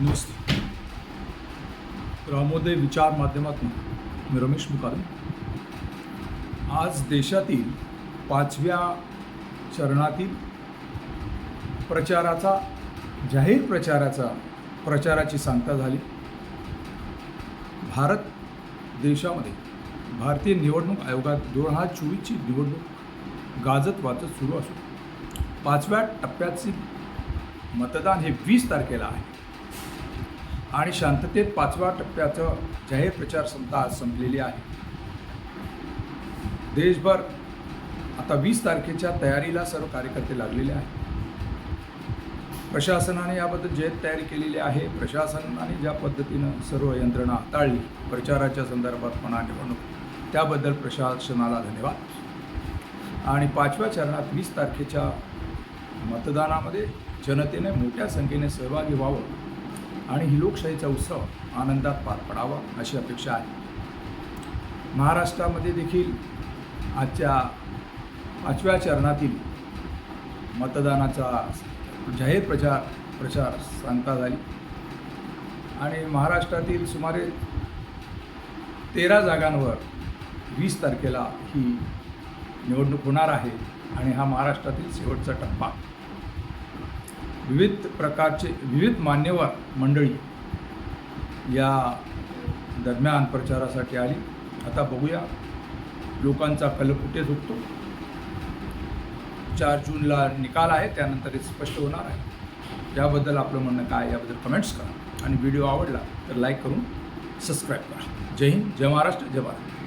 नमस्ते. रामोदय विचार माध्यमातून मी रमेश मुकादम आज देशातील पाचव्या चरणातील प्रचाराचा जाहीर प्रचाराचा प्रचाराची सांगता झाली. भारत देशामध्ये भारतीय निवडणूक आयोगात दोन हजार चोवीसची निवडणूक गाजत वाजत सुरू असून पाचव्या टप्प्याचे मतदान हे वीस तारखेला आहे. आणि शांततेत पाचव्या टप्प्याचं जाहीर प्रचार संपता आज संपलेली आहे. देशभर आता वीस तारखेच्या तयारीला सर्व कार्यकर्ते लागलेले आहेत. प्रशासनाने याबद्दल जयत तयारी केलेली आहे प्रशासनाने ज्या पद्धतीनं सर्व यंत्रणा हाताळली प्रचाराच्या संदर्भात म्हणा निवडणूक त्याबद्दल प्रशासनाला धन्यवाद. आणि पाचव्या चरणात वीस तारखेच्या मतदानामध्ये जनतेने मोठ्या संख्येने सहभागी व्हावं आणि ही लोकशाहीचा उत्सव आनंदात पार पडावा अशी अपेक्षा आहे. महाराष्ट्रामध्ये देखील आजच्या पाचव्या चरणातील मतदानाचा जाहीर प्रचार प्रचार सांगता झाली आणि महाराष्ट्रातील सुमारे तेरा जागांवर वीस तारखेला ही निवडणूक होणार आहे आणि हा महाराष्ट्रातील शेवटचा टप्पा. विविध प्रकारचे विविध मान्यवर मंडळी या दरम्यान प्रचारासाठी आली. आता बघूया लोकांचा कल कुठे झुकतो? चार जूनला निकाल आहे त्यानंतर हे स्पष्ट होणार आहे. याबद्दल आपलं म्हणणं काय याबद्दल कमेंट्स करा. आणि व्हिडिओ आवडला तर लाईक करून सबस्क्राईब करा. जय हिंद जय महाराष्ट्र जय भारत.